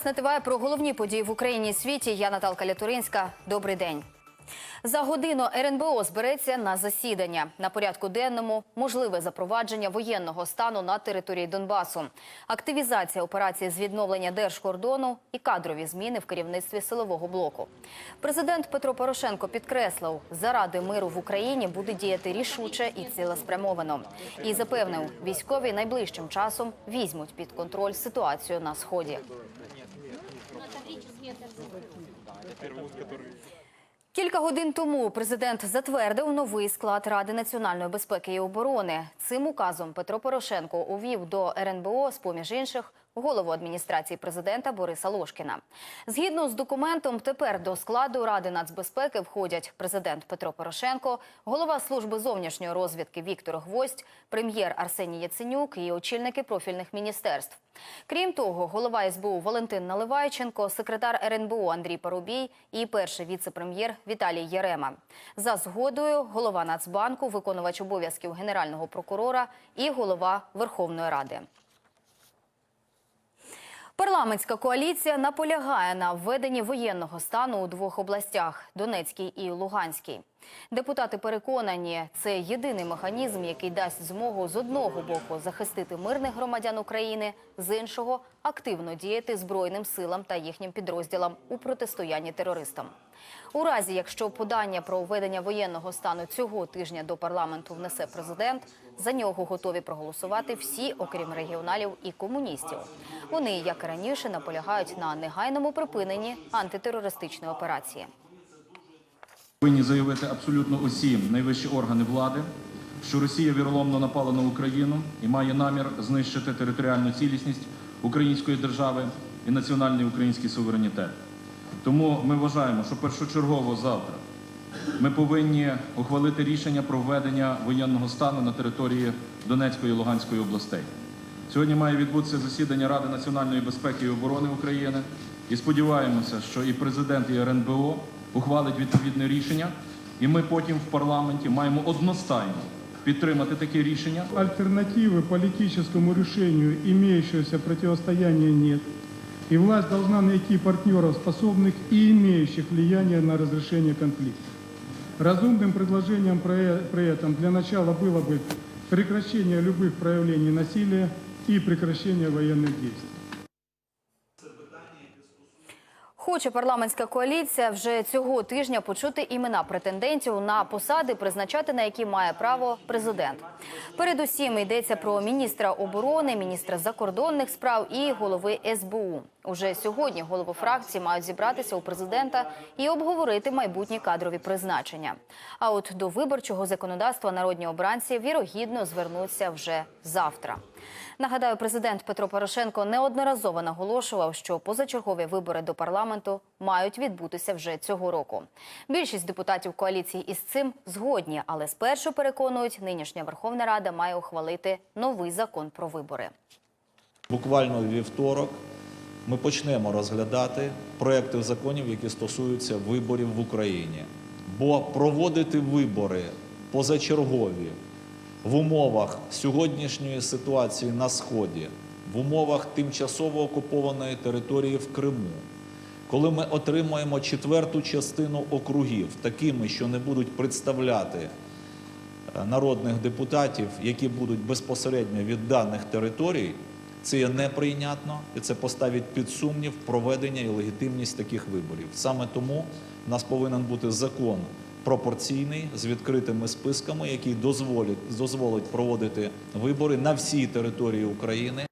Зараз не тиває про головні події в Україні і світі. Я Наталка Лятуринська. Добрий день. За годину РНБО збереться на засідання. На порядку денному можливе запровадження воєнного стану на території Донбасу, активізація операції з відновлення держкордону і кадрові зміни в керівництві силового блоку. Президент Петро Порошенко підкреслив, заради миру в Україні буде діяти рішуче і цілеспрямовано. І запевнив, військові найближчим часом візьмуть під контроль ситуацію на сході. Кілька годин тому президент затвердив новий склад Ради національної безпеки і оборони. Цим указом Петро Порошенко увів до РНБО, з поміж інших, голову адміністрації президента Бориса Лошкіна. Згідно з документом, тепер до складу Ради нацбезпеки входять президент Петро Порошенко, голова служби зовнішньої розвідки Віктор Гвоздь, прем'єр Арсеній Яценюк і очільники профільних міністерств. Крім того, голова СБУ Валентин Наливайченко, секретар РНБО Андрій Парубій і перший віце-прем'єр Віталій Єрема. За згодою голова Нацбанку, виконувач обов'язків генерального прокурора і голова Верховної Ради. Парламентська коаліція наполягає на введенні воєнного стану у двох областях Донецькій і Луганській. Депутати переконані, це єдиний механізм, який дасть змогу з одного боку захистити мирних громадян України, з іншого активно діяти збройним силам та їхнім підрозділам у протистоянні терористам. У разі, якщо подання про введення воєнного стану цього тижня до парламенту внесе президент, за нього готові проголосувати всі, окрім регіоналів і комуністів. Вони, як і раніше, наполягають на негайному припиненні антитерористичної операції. Повинні заявити абсолютно усі найвищі органи влади, що Росія віроломно напала на Україну і має намір знищити територіальну цілісність української держави і національний український суверенітет. Тому ми вважаємо, що першочергово завтра ми повинні ухвалити рішення про введення воєнного стану на території Донецької і Луганської областей. Сьогодні має відбутися засідання Ради національної безпеки і оборони України. І сподіваємося, що і президент, і РНБО ухвалить відповідне рішення, і ми потім в парламенті маємо одностайно підтримати таке рішення. Альтернативы политическому решению имеющегося противостояния нет. И власть должна найти партнеров, способных и имеющих влияние на разрешение конфликта. Разумным предложением при при этом для начала было бы прекращение любых проявлений насилия и прекращение военных действий. Хоче парламентська коаліція вже цього тижня почути імена претендентів на посади, призначати на які має право президент. Передусім йдеться про міністра оборони, міністра закордонних справ і голови СБУ. Уже сьогодні голови фракції мають зібратися у президента і обговорити майбутні кадрові призначення. А от до виборчого законодавства народні обранці вірогідно звернуться вже завтра. Нагадаю, президент Петро Порошенко неодноразово наголошував, що позачергові вибори до парламенту мають відбутися вже цього року. Більшість депутатів коаліції із цим згодні, але спершу переконують, нинішня Верховна Рада має ухвалити новий закон про вибори. Буквально вівторок ми почнемо розглядати проекти законів, які стосуються виборів в Україні. Бо проводити вибори позачергові в умовах сьогоднішньої ситуації на Сході, в умовах тимчасово окупованої території в Криму, коли ми отримаємо четверту частину округів, такими, що не будуть представляти е, народних депутатів, які будуть безпосередньо від даних територій, це є неприйнятно і це поставить під сумнів проведення і легітимність таких виборів. Саме тому в нас повинен бути закон пропорційний з відкритими списками, який дозволить, дозволить проводити вибори на всій території України.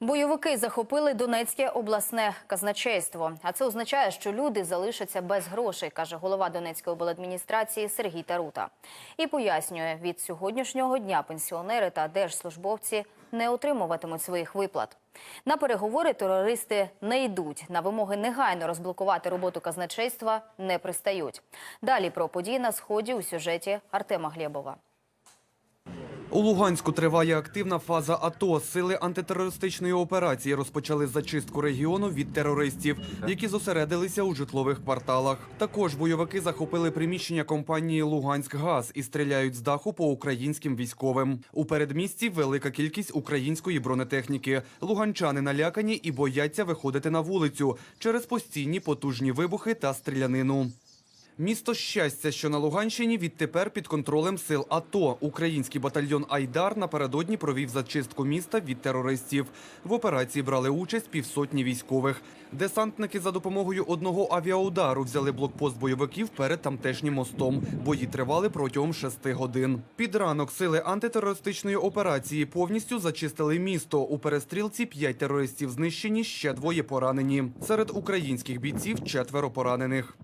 Бойовики захопили Донецьке обласне казначейство. А це означає, що люди залишаться без грошей, каже голова Донецької обладміністрації Сергій Тарута. І пояснює, від сьогоднішнього дня пенсіонери та держслужбовці не отримуватимуть своїх виплат. На переговори терористи не йдуть. На вимоги негайно розблокувати роботу казначейства не пристають. Далі про події на сході у сюжеті Артема Глєбова. У Луганську триває активна фаза АТО. Сили антитерористичної операції розпочали зачистку регіону від терористів, які зосередилися у житлових кварталах. Також бойовики захопили приміщення компанії «Луганськгаз» і стріляють з даху по українським військовим. У передмісті велика кількість української бронетехніки. Луганчани налякані і бояться виходити на вулицю через постійні потужні вибухи та стрілянину. Місто щастя, що на Луганщині, відтепер під контролем сил АТО. Український батальйон Айдар напередодні провів зачистку міста від терористів. В операції брали участь півсотні військових. Десантники за допомогою одного авіаудару взяли блокпост бойовиків перед тамтешнім мостом. Бої тривали протягом шести годин. Під ранок сили антитерористичної операції повністю зачистили місто. У перестрілці п'ять терористів знищені, ще двоє поранені. Серед українських бійців четверо поранених.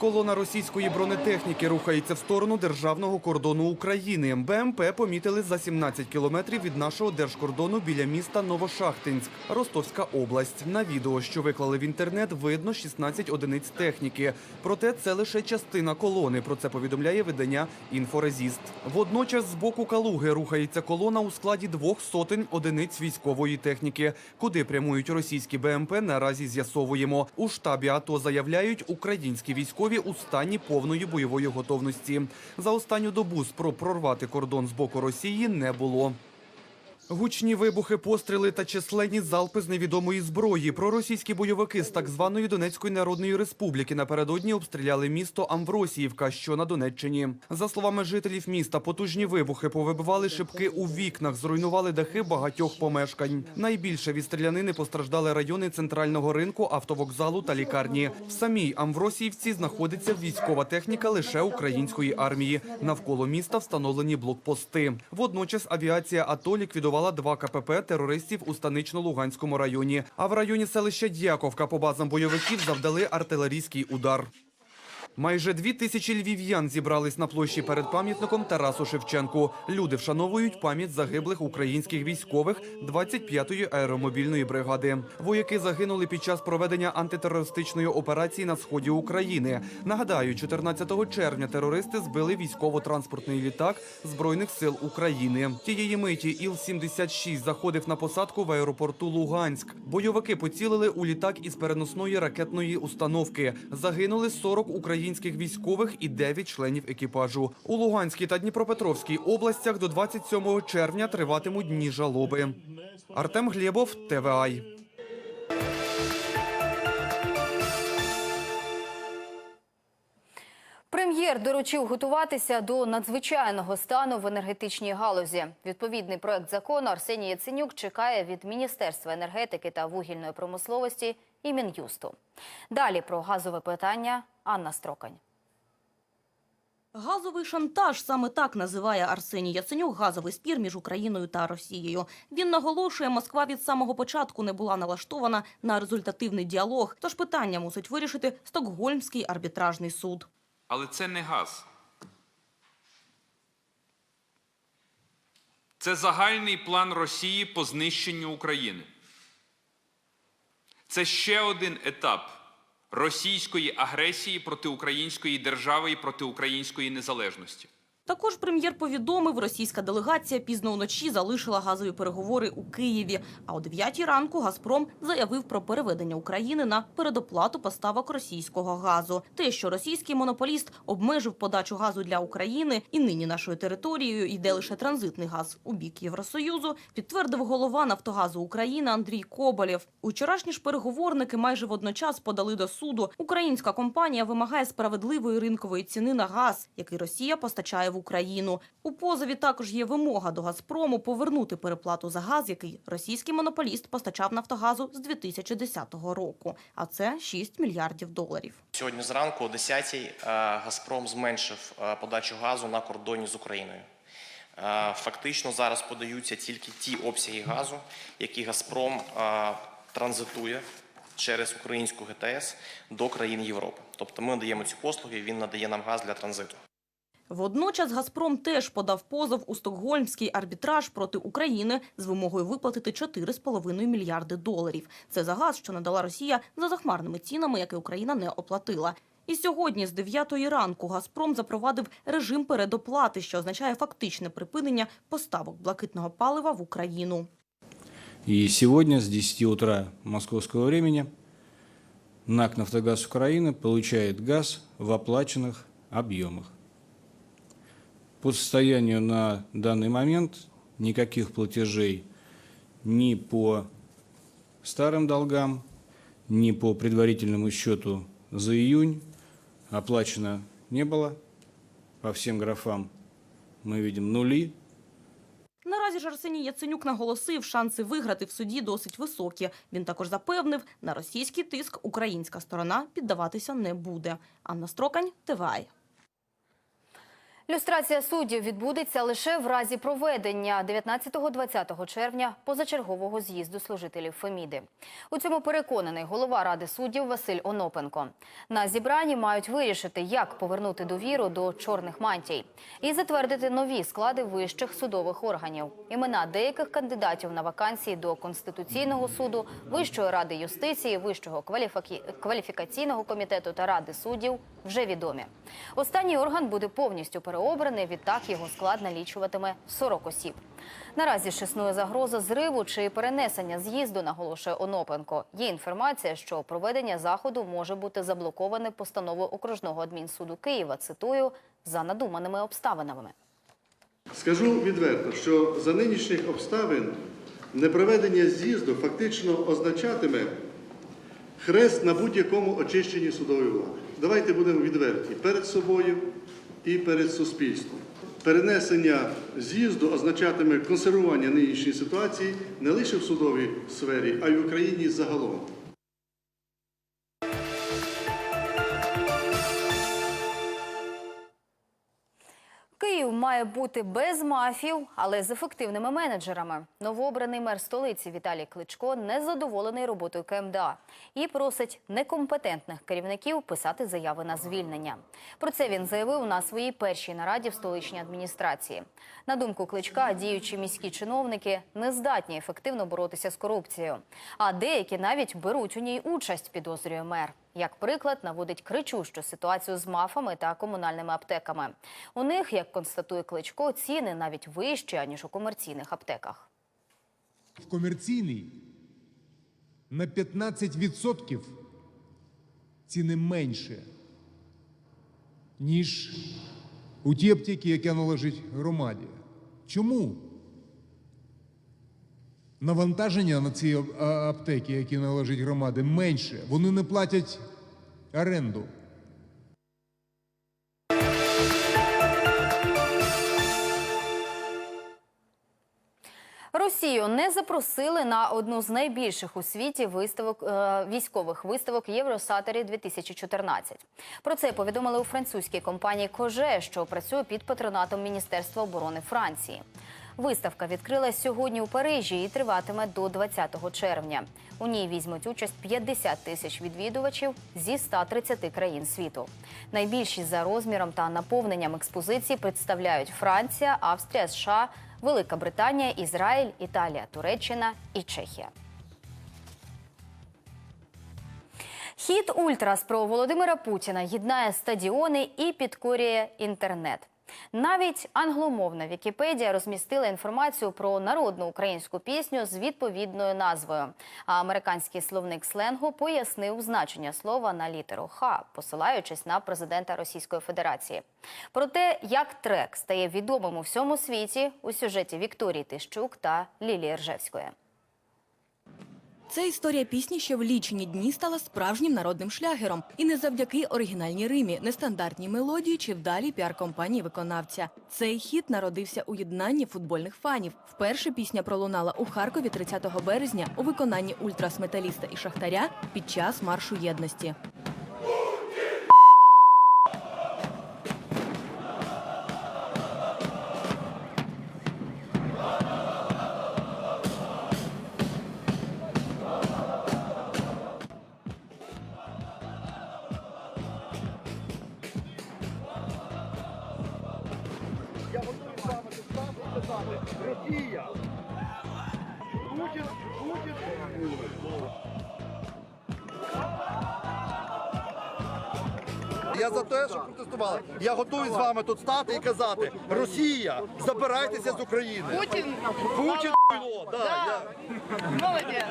Колона російської бронетехніки рухається в сторону державного кордону України. БМП помітили за 17 кілометрів від нашого держкордону біля міста Новошахтинськ, Ростовська область. На відео, що виклали в інтернет, видно 16 одиниць техніки. Проте це лише частина колони. Про це повідомляє видання «Інфорезіст». Водночас з боку Калуги рухається колона у складі двох сотень одиниць військової техніки. Куди прямують російські БМП, наразі з'ясовуємо. У штабі АТО заявляють, українські військові у стані повної бойової готовності. За останню добу спроб прорвати кордон з боку Росії не було. Гучні вибухи, постріли та численні залпи з невідомої зброї. Проросійські бойовики з так званої Донецької Народної Республіки напередодні обстріляли місто Амвросіївка, що на Донеччині. За словами жителів міста, потужні вибухи повибивали шибки у вікнах, зруйнували дахи багатьох помешкань. Найбільше від стрілянини постраждали райони центрального ринку, автовокзалу та лікарні. В самій Амвросіївці знаходиться військова техніка лише української армії. Навколо міста встановлені блокпости. Водночас авіація АТО ліквідувала два КПП терористів у станично-луганському районі. А в районі селища Дяковка по базам бойовиків завдали артилерійський удар. Майже дві тисячі львів'ян зібрались на площі перед пам'ятником Тарасу Шевченку. Люди вшановують пам'ять загиблих українських військових 25-ї аеромобільної бригади. Вояки загинули під час проведення антитерористичної операції на сході України. Нагадаю, 14 червня терористи збили військово-транспортний літак Збройних сил України. Тієї миті Іл-76 заходив на посадку в аеропорту Луганськ. Бойовики поцілили у літак із переносної ракетної установки. Загинули 40 українських військових і 9 членів екіпажу. У Луганській та Дніпропетровській областях до 27 червня триватимуть дні жалоби. Артем Глєбов, ТВАЙ. Прем'єр доручив готуватися до надзвичайного стану в енергетичній галузі. Відповідний проект закону Арсеній Яценюк чекає від Міністерства енергетики та вугільної промисловості і Мін'юсту. Далі про газове питання Анна Строкань. Газовий шантаж саме так називає Арсеній Яценюк газовий спір між Україною та Росією. Він наголошує, Москва від самого початку не була налаштована на результативний діалог. Тож питання мусить вирішити Стокгольмський арбітражний суд. Але це не газ. Це загальний план Росії по знищенню України. Це ще один етап російської агресії проти української держави і проти української незалежності. Також прем'єр повідомив, російська делегація пізно вночі залишила газові переговори у Києві. А о 9 ранку Газпром заявив про переведення України на передоплату поставок російського газу. Те, що російський монополіст обмежив подачу газу для України і нині нашою територією йде лише транзитний газ у бік Євросоюзу, підтвердив голова Нафтогазу України Андрій Коболєв. Учорашні ж переговорники майже водночас подали до суду. Українська компанія вимагає справедливої ринкової ціни на газ, який Росія постачає в Україну. У позові також є вимога до Газпрому повернути переплату за газ, який російський монополіст постачав Нафтогазу з 2010 року. А це 6 мільярдів доларів. Сьогодні зранку о 10-й е, Газпром зменшив е, подачу газу на кордоні з Україною. Е, Фактично зараз подаються тільки ті обсяги газу, які Газпром транзитує через українську ГТС до країн Європи. Тобто ми надаємо ці послуги, він надає нам газ для транзиту. Водночас Газпром теж подав позов у Стокгольмський арбітраж проти України з вимогою виплатити 4,5 мільярди доларів. Це за газ, що надала Росія за захмарними цінами, які Україна не оплатила. І сьогодні з 9 ранку «Газпром» запровадив режим передоплати, що означає фактичне припинення поставок блакитного палива в Україну. И сегодня с 10 утра московского времени НАК «Нафтогаз Украины» получает газ в оплаченных объемах. По состоянию на данный момент никаких платежей ни по старым долгам, ни по предварительному счету за июнь оплачено не было. По всем графам мы видим нули. Наразі ж Арсеній Яценюк наголосив, шанси виграти в суді досить високі. Він також запевнив, на російський тиск українська сторона піддаватися не буде. Анна Строкань, ТВАЙ. Люстрація суддів відбудеться лише в разі проведення 19-20 червня позачергового з'їзду служителів Феміди. У цьому переконаний голова ради суддів Василь Онопенко. На зібранні мають вирішити, як повернути довіру до чорних мантій і затвердити нові склади вищих судових органів. Імена деяких кандидатів на вакансії до Конституційного суду, Вищої ради юстиції, Вищого кваліфакі- кваліфікаційного комітету та ради суддів вже відомі. Останній орган буде повністю переобраний. Відтак його склад налічуватиме 40 осіб. Наразі ж існує загроза зриву чи перенесення з'їзду, наголошує Онопенко. Є інформація, що проведення заходу може бути заблоковане постановою окружного адмінсуду Києва. Цитую за надуманими обставинами. Скажу відверто, що за нинішніх обставин непроведення з'їзду фактично означатиме хрест на будь-якому очищенні судової влади. Давайте будемо відверті перед собою і перед суспільством. Перенесення з'їзду означатиме консервування нинішньої ситуації не лише в судовій сфері, а й в Україні загалом. Має бути без мафів, але з ефективними менеджерами. Новообраний мер столиці Віталій Кличко незадоволений роботою КМДА і просить некомпетентних керівників писати заяви на звільнення. Про це він заявив на своїй першій нараді в столичній адміністрації. На думку Кличка, діючі міські чиновники не здатні ефективно боротися з корупцією, а деякі навіть беруть у ній участь, підозрює мер. Як приклад, наводить кричущу ситуацію з мафами та комунальними аптеками. У них, як констатує Кличко, ціни навіть вищі, аніж у комерційних аптеках. в комерційний на 15% ціни менше, ніж у ті аптеки, які належать громаді. Чому? Навантаження на ці аптеки, які належать громаді, менше. Вони не платять оренду. Росію не запросили на одну з найбільших у світі виставок е, військових виставок Євросатері 2014. Про це повідомили у французькій компанії Коже, що працює під патронатом Міністерства оборони Франції. Виставка відкрилась сьогодні у Парижі і триватиме до 20 червня. У ній візьмуть участь 50 тисяч відвідувачів зі 130 країн світу. Найбільші за розміром та наповненням експозиції представляють Франція, Австрія, США, Велика Британія, Ізраїль, Італія, Туреччина і Чехія. Хід Ультрас про Володимира Путіна єднає стадіони і підкорює інтернет. Навіть англомовна Вікіпедія розмістила інформацію про народну українську пісню з відповідною назвою. А американський словник сленгу пояснив значення слова на літеру Х, посилаючись на президента Російської Федерації. Про те, як трек стає відомим у всьому світі, у сюжеті Вікторії Тищук та Лілії Ржевської. Ця історія пісні ще в лічені дні стала справжнім народним шлягером. І не завдяки оригінальній римі, нестандартній мелодії чи вдалій піар-компанії виконавця. Цей хіт народився у єднанні футбольних фанів. Вперше пісня пролунала у Харкові 30 березня у виконанні ультрасметаліста і шахтаря під час маршу єдності. Росія! Путін! Путін! Я за те, що протестували. Я готовий з вами тут стати і казати: Росія, забирайтеся з України. Путін Путін Молодець.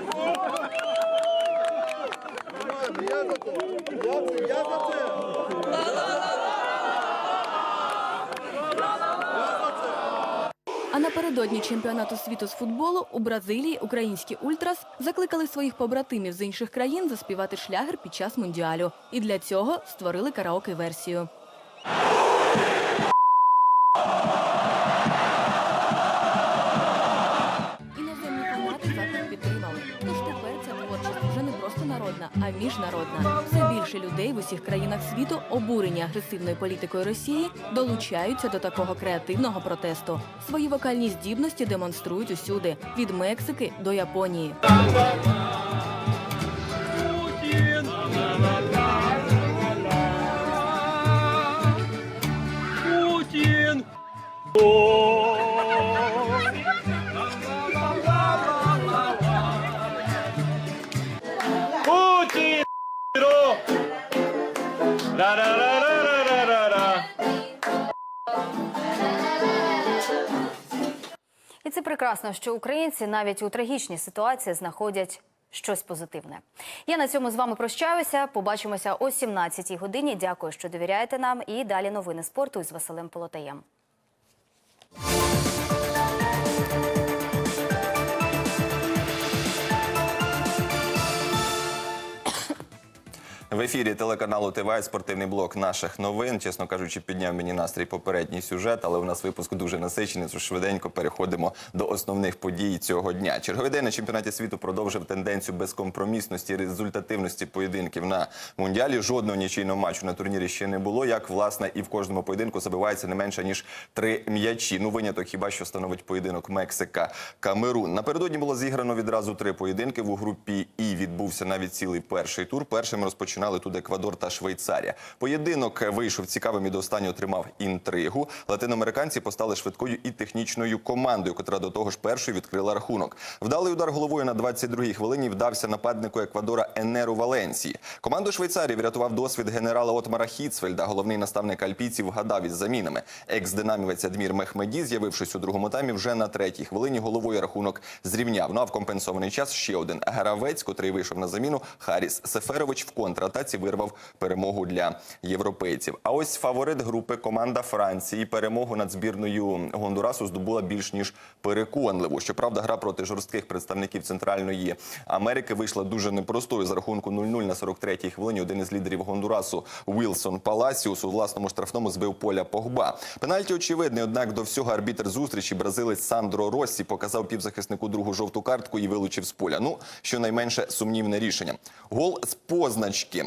Я за те. Я за це. Напередодні чемпіонату світу з футболу у Бразилії українські ультрас закликали своїх побратимів з інших країн заспівати шлягер під час мундіалю. І для цього створили караоке-версію. Іноземні міжнародна. Все більше людей в усіх країнах світу, обурені агресивною політикою Росії, долучаються до такого креативного протесту. Свої вокальні здібності демонструють усюди від Мексики до Японії. І це прекрасно, що українці навіть у трагічній ситуації знаходять щось позитивне. Я на цьому з вами прощаюся. Побачимося о 17-й годині. Дякую, що довіряєте нам. І далі новини спорту із Василем Полотаєм. В ефірі телеканалу ТВА спортивний блок наших новин. Чесно кажучи, підняв мені настрій попередній сюжет, але у нас випуск дуже насичений. Тож швиденько переходимо до основних подій цього дня. Черговий день на чемпіонаті світу продовжив тенденцію безкомпромісності, результативності поєдинків на мундіалі. Жодного нічийного матчу на турнірі ще не було. Як власне і в кожному поєдинку забивається не менше ніж три м'ячі. Ну виняток хіба що становить поєдинок Мексика Камерун. Напередодні було зіграно відразу три поєдинки в групі. І відбувся навіть цілий перший тур. Першим розпочинали тут Еквадор та Швейцарія. Поєдинок вийшов цікавим і до останнього тримав інтригу. Латиноамериканці постали швидкою і технічною командою, котра до того ж першою відкрила рахунок. Вдалий удар головою на 22-й хвилині вдався нападнику Еквадора Енеру Валенсії. Команду Швейцарії врятував досвід генерала Отмара Хіцфельда. Головний наставник альпійців вгадав із замінами. Екс-динамівець Адмір Мехмеді, з'явившись у другому таймі, вже на третій хвилині головою рахунок зрівняв. Ну а в компенсований час ще один гравець, котрий вийшов на заміну. Харіс Сеферович в контратаці вирвав перемогу для європейців. А ось фаворит групи команда Франції перемогу над збірною Гондурасу здобула більш ніж переконливо. Щоправда, гра проти жорстких представників Центральної Америки вийшла дуже непростою. За рахунку 0-0 на 43-й хвилині один із лідерів Гондурасу Уілсон Паласіус у власному штрафному збив поля Погба. Пенальті очевидний, однак до всього арбітр зустрічі бразилець Сандро Россі показав півзахиснику другу жовту картку і вилучив з поля. Ну, щонайменше сумнівне рішення. Гол з позначки.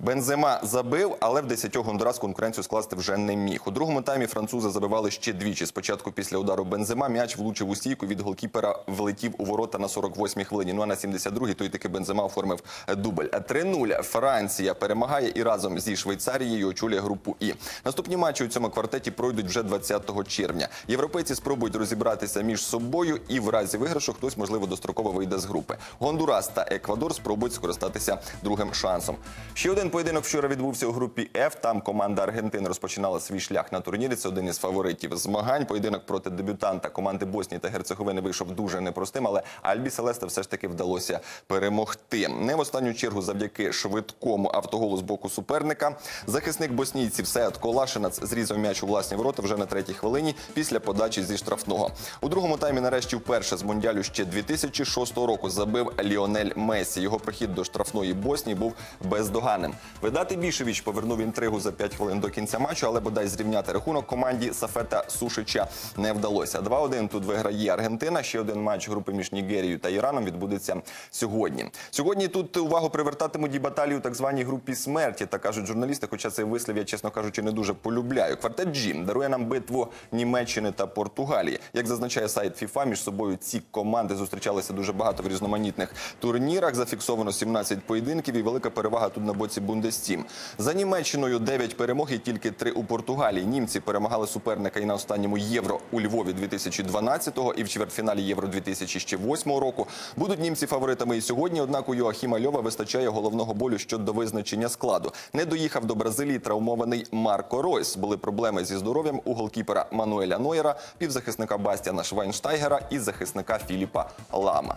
Бензема забив, але в 10 Гондурас конкуренцію скласти вже не міг. У другому таймі французи забивали ще двічі. Спочатку після удару Бензема м'яч влучив у стійку від голкіпера, влетів у ворота на 48-й хвилині. Ну а на 72-й той таки Бензема оформив дубль. 3-0 Франція перемагає і разом зі Швейцарією очолює групу І. Наступні матчі у цьому квартеті пройдуть вже 20 червня. Європейці спробують розібратися між собою, і в разі виграшу хтось можливо достроково вийде з групи. Гондурас та Еквадор спробують скористатися другим шансом. Ще один поєдинок вчора відбувся у групі F. Там команда Аргентини розпочинала свій шлях на турнірі. Це один із фаворитів змагань. Поєдинок проти дебютанта команди Боснії та Герцеговини вийшов дуже непростим, але Альбі Селеста все ж таки вдалося перемогти. Не в останню чергу завдяки швидкому автоголу з боку суперника. Захисник боснійців Сеят Колашинац зрізав м'яч у власні ворота вже на третій хвилині після подачі зі штрафного. У другому таймі нарешті вперше з Мондіалю ще 2006 року забив Ліонель Месі. Його прихід до штрафної Боснії був бездоганним. Видати Бішевич повернув інтригу за 5 хвилин до кінця матчу, але бодай зрівняти рахунок команді Сафета Сушича не вдалося. 2-1 тут виграє Аргентина. Ще один матч групи між Нігерією та Іраном відбудеться сьогодні. Сьогодні тут увагу привертатимуть і баталію так званій групі смерті, так кажуть журналісти. Хоча цей вислів я, чесно кажучи, не дуже полюбляю. Квартет G дарує нам битву Німеччини та Португалії. Як зазначає сайт FIFA, між собою ці команди зустрічалися дуже багато в різноманітних турнірах. Зафіксовано 17 поєдинків, і велика перевага тут на боці Бундестім. За Німеччиною 9 перемог і тільки 3 у Португалії. Німці перемагали суперника і на останньому євро у Львові 2012-го і в чвертьфіналі євро 2008 року. Будуть німці фаворитами і сьогодні. Однак у Йоахіма Льова вистачає головного болю щодо визначення складу. Не доїхав до Бразилії травмований Марко Ройс. Були проблеми зі здоров'ям у голкіпера Мануеля Нойера, півзахисника Бастіана Швайнштайгера і захисника Філіпа Лама.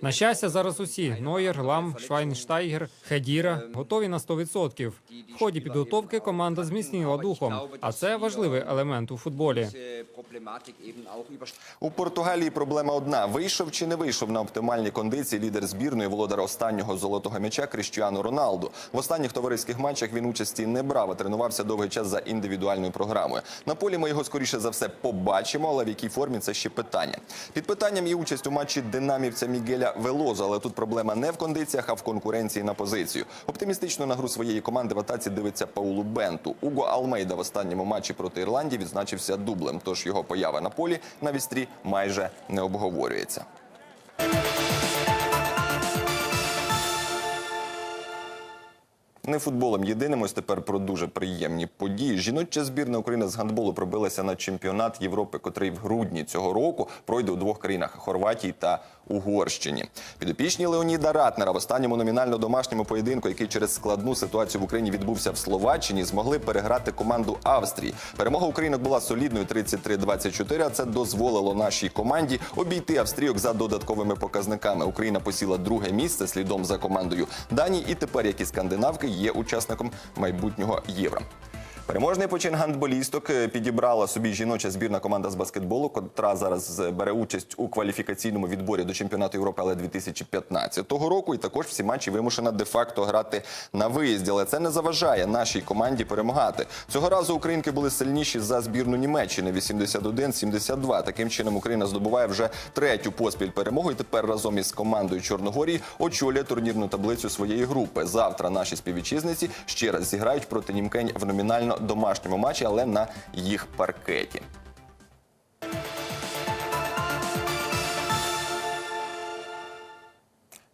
На щастя, зараз усі Нойер, Лам, Швайнштайгер, Хедіра готові на 100%. В ході підготовки команда зміцніла духом, а це важливий елемент у футболі. У Португалії проблема одна: вийшов чи не вийшов на оптимальній кондиції лідер збірної володар останнього золотого м'яча Кріштіану Роналду. В останніх товариських матчах він участі не брав, а тренувався довгий час за індивідуальною програмою. На полі ми його скоріше за все побачимо, але в якій формі це ще питання. Під питанням є участь у матчі динамівця Мігеля Велоза, але тут проблема не в кондиціях, а в конкуренції на позицію. Оптимістично на гру своєї команди в атаці дивиться Паулу Бенту. Уго Алмейда в останньому матчі проти Ірландії відзначився дублем. Тож його поява на полі на вістрі майже не обговорюється. Не футболом єдиним, ось тепер про дуже приємні події. Жіноча збірна України з гандболу пробилася на чемпіонат Європи, котрий в грудні цього року пройде у двох країнах Хорватії та Угорщині. Підопічні Леоніда Ратнера в останньому номінально домашньому поєдинку, який через складну ситуацію в Україні відбувся в Словаччині, змогли переграти команду Австрії. Перемога українок була солідною 33-24, а це дозволило нашій команді обійти австрійок за додатковими показниками. Україна посіла друге місце слідом за командою Данії, і тепер, як і скандинавки, є учасником майбутнього євро. Переможний почин гандболісток е, підібрала собі жіноча збірна команда з баскетболу, котра зараз е, бере участь у кваліфікаційному відборі до чемпіонату Європи, але 2015 року. І також всі матчі вимушена де-факто грати на виїзді. Але це не заважає нашій команді перемагати. Цього разу українки були сильніші за збірну Німеччини 81-72. Таким чином Україна здобуває вже третю поспіль перемогу. І тепер разом із командою Чорногорії очолює турнірну таблицю своєї групи. Завтра наші співвітчизниці ще раз зіграють проти німкень в номінально домашньому матчі, але на їх паркеті.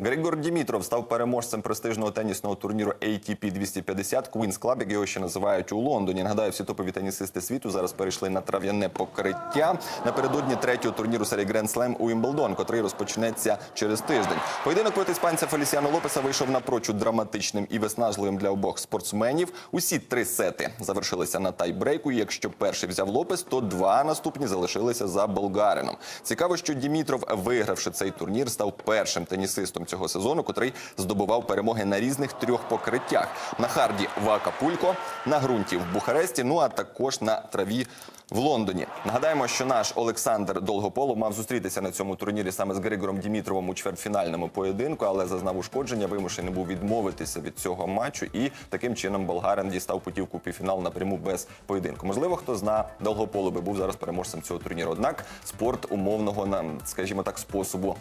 Григор Дімітров став переможцем престижного тенісного турніру ATP 250 Queen's Club, як його ще називають у Лондоні. Нагадаю, всі топові тенісисти світу зараз перейшли на трав'яне покриття напередодні третього турніру серії Grand Slam у Вімблдон, котрий розпочнеться через тиждень. Поєдинок проти іспанця Фелісіано Лопеса вийшов напрочуд драматичним і виснажливим для обох спортсменів. Усі три сети завершилися на тайбрейку. Якщо перший взяв Лопес, то два наступні залишилися за болгарином. Цікаво, що Дімітров, вигравши цей турнір, став першим тенісистом цього сезону, котрий здобував перемоги на різних трьох покриттях: на харді в Акапулько, на ґрунті в Бухаресті, ну а також на траві. В Лондоні нагадаємо, що наш Олександр Долгополов мав зустрітися на цьому турнірі саме з Григором Дімітровим у чвертьфінальному поєдинку, але зазнав ушкодження, вимушений був відмовитися від цього матчу, і таким чином болгарин дістав путівку півфінал напряму без поєдинку. Можливо, хто зна Долгополов би був зараз переможцем цього турніру. Однак спорт умовного скажімо так, способу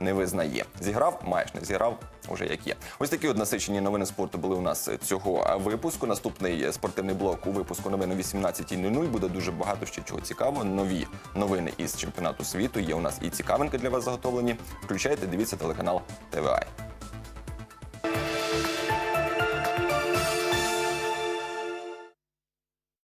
не визнає. Зіграв, маєш не зіграв. Уже як є. Ось такі от насичені новини спорту були у нас цього випуску. Наступний спортивний блок у випуску новин о 18.00 буде дуже багато ще чого цікавого. Нові новини із чемпіонату світу. Є у нас і цікавинки для вас заготовлені. Включайте, дивіться телеканал ТВА.